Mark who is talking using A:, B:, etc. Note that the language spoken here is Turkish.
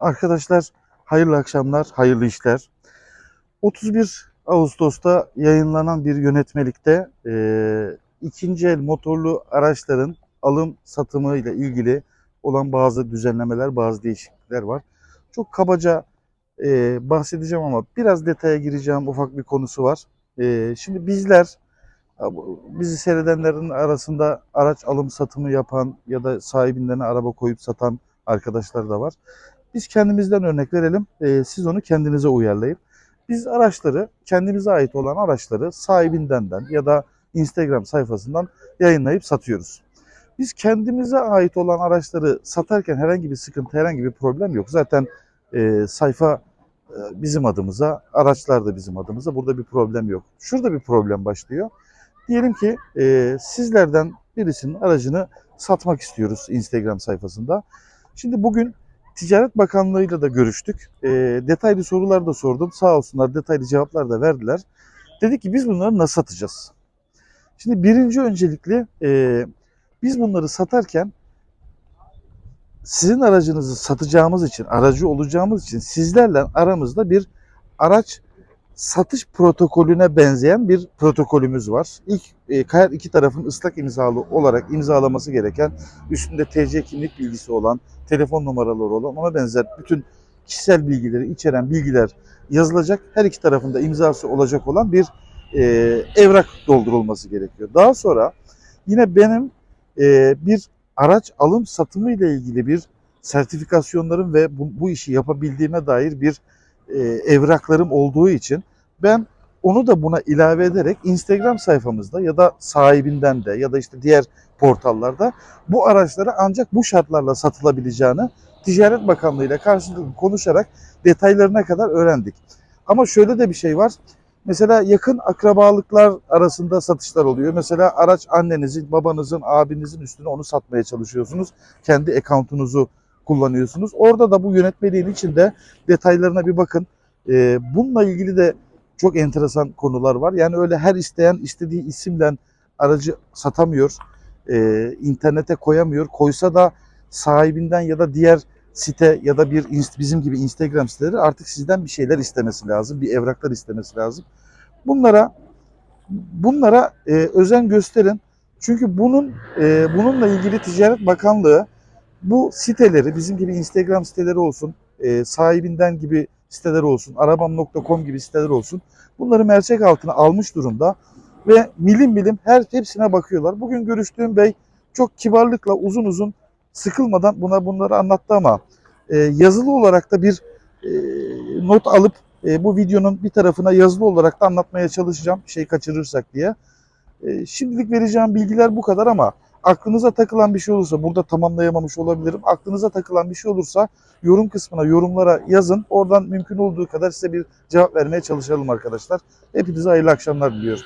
A: Arkadaşlar hayırlı akşamlar, hayırlı işler. 31 Ağustos'ta yayınlanan bir yönetmelikte e, ikinci el motorlu araçların alım satımı ile ilgili olan bazı düzenlemeler, bazı değişiklikler var. Çok kabaca e, bahsedeceğim ama biraz detaya gireceğim ufak bir konusu var. E, şimdi bizler bizi seyredenlerin arasında araç alım satımı yapan ya da sahibinden araba koyup satan arkadaşlar da var. Biz kendimizden örnek verelim. e, siz onu kendinize uyarlayın. Biz araçları, kendimize ait olan araçları sahibindenden ya da Instagram sayfasından yayınlayıp satıyoruz. Biz kendimize ait olan araçları satarken herhangi bir sıkıntı, herhangi bir problem yok. Zaten e, sayfa e, bizim adımıza, araçlar da bizim adımıza. Burada bir problem yok. Şurada bir problem başlıyor. Diyelim ki e, sizlerden birisinin aracını satmak istiyoruz Instagram sayfasında. Şimdi bugün Ticaret Bakanlığı'yla da görüştük. E, detaylı sorular da sordum. Sağ olsunlar detaylı cevaplar da verdiler. Dedik ki biz bunları nasıl satacağız? Şimdi birinci öncelikli e, biz bunları satarken sizin aracınızı satacağımız için, aracı olacağımız için sizlerle aramızda bir araç satış protokolüne benzeyen bir protokolümüz var. İlk e, her iki tarafın ıslak imzalı olarak imzalaması gereken, üstünde TC kimlik bilgisi olan, telefon numaraları olan, ona benzer bütün kişisel bilgileri içeren bilgiler yazılacak. Her iki tarafında imzası olacak olan bir e, evrak doldurulması gerekiyor. Daha sonra yine benim e, bir araç alım satımı ile ilgili bir sertifikasyonlarım ve bu, bu işi yapabildiğime dair bir e, evraklarım olduğu için ben onu da buna ilave ederek Instagram sayfamızda ya da sahibinden de ya da işte diğer portallarda bu araçları ancak bu şartlarla satılabileceğini Ticaret Bakanlığı ile karşılıklı konuşarak detaylarına kadar öğrendik. Ama şöyle de bir şey var. Mesela yakın akrabalıklar arasında satışlar oluyor. Mesela araç annenizin, babanızın, abinizin üstüne onu satmaya çalışıyorsunuz. Kendi accountunuzu kullanıyorsunuz. Orada da bu yönetmeliğin içinde detaylarına bir bakın. Ee, bununla ilgili de çok enteresan konular var. Yani öyle her isteyen istediği isimle aracı satamıyor. Ee, internete koyamıyor. Koysa da sahibinden ya da diğer site ya da bir bizim gibi Instagram siteleri artık sizden bir şeyler istemesi lazım. Bir evraklar istemesi lazım. Bunlara bunlara e, özen gösterin. Çünkü bunun e, bununla ilgili Ticaret Bakanlığı bu siteleri bizim gibi Instagram siteleri olsun, e, sahibinden gibi siteler olsun, arabam.com gibi siteler olsun. Bunları mercek altına almış durumda ve milim milim her hepsine bakıyorlar. Bugün görüştüğüm bey çok kibarlıkla uzun uzun sıkılmadan buna bunları anlattı ama e, yazılı olarak da bir e, not alıp e, bu videonun bir tarafına yazılı olarak da anlatmaya çalışacağım şey kaçırırsak diye. E, şimdilik vereceğim bilgiler bu kadar ama aklınıza takılan bir şey olursa burada tamamlayamamış olabilirim. Aklınıza takılan bir şey olursa yorum kısmına yorumlara yazın. Oradan mümkün olduğu kadar size bir cevap vermeye çalışalım arkadaşlar. Hepinize hayırlı akşamlar diliyorum.